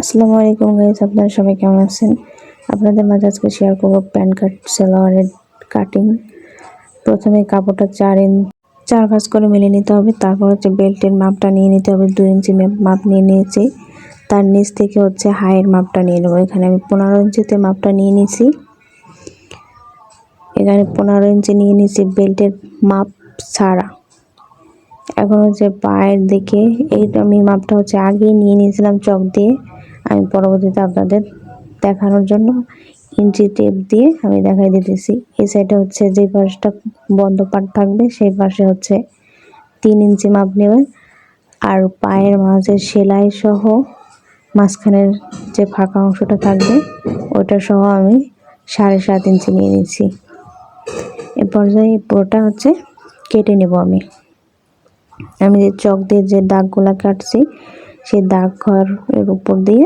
আসসালামু আলাইকুম গাইস, আপনারা সবাই কেমন আছেন? আপনাদের মাঝে আজকে শেয়ার করব প্যান কার্ড সেলোয়ারের কাটিং প্রথমে কাপড়টা চার ইঞ্চ চার ভাঁজ করে মিলে নিতে হবে, তারপর হচ্ছে বেল্টের মাপটা নিয়ে নিতে হবে, দুই ইঞ্চি মাপ- নিয়ে নিয়েছি। তার নিচ থেকে হচ্ছে হাইয়ের মাপটা নিয়ে নেব, এখানে আমি পনেরো ইঞ্চিতে মাপটা নিয়ে নিয়েছি এখানে পনেরো ইঞ্চি নিয়ে নিয়েছি বেল্টের মাপ ছাড়া। এখন হচ্ছে পায়ের দিকে, এই আমি মাপটা হচ্ছে আগেই নিয়ে নিয়েছিলাম চক দিয়ে। আমি পরবর্তীতে আপনাদের দেখানোর জন্য ইঞ্চি টেপ দিয়ে আমি দেখাই দিতেছি। এই সাইডে হচ্ছে যে পাশটা বন্ধ পাট থাকবে, সেই পাশে হচ্ছে তিন ইঞ্চি মাপ নেবেন। আর পায়ের মাঝে সেলাই সহ মাঝখানের যে ফাঁকা অংশটা থাকবে, ওটা সহ আমি সাড়ে সাত ইঞ্চি নিয়ে নিয়েছি এ পর্যায়ে পুরোটা হচ্ছে কেটে নেব আমি। আমি যে চক দিয়ে যে দাগগুলা কাটছি সেই দাগ ঘরের উপর দিয়ে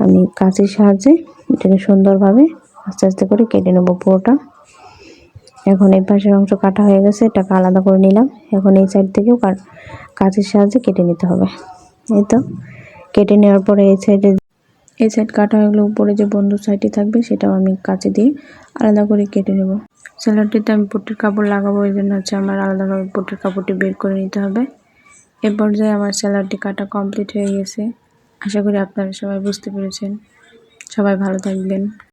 আমি কাঁচির সাহায্যে এটাকে সুন্দরভাবে আস্তে আস্তে করে কেটে নেব পুরোটা। এখন এই পাশের অংশ কাটা হয়ে গেছে, এটাকে আলাদা করে নিলাম। এখন এই সাইড থেকেও কাঁচির সাহায্যে কেটে নিতে হবে। এই তো, কেটে নেওয়ার পরে এই সাইডে এই সাইড কাটা হয়ে গেলে উপরে যে বন্ধ সাইডটি থাকবে, সেটাও আমি কাঁচি দিয়ে আলাদা করে কেটে নেব। স্যালাডটিতে আমি পট্টির কাপড় লাগাবো, এই জন্য হচ্ছে আমার আলাদাভাবে পট্টির কাপড়টি বের করে নিতে হবে। এ পর্যায়ে আমার স্যালারটি কাটা কমপ্লিট হয়ে গেছে। আশা করি আপনারা সবাই বুঝতে পেরেছেন। সবাই ভালো থাকবেন।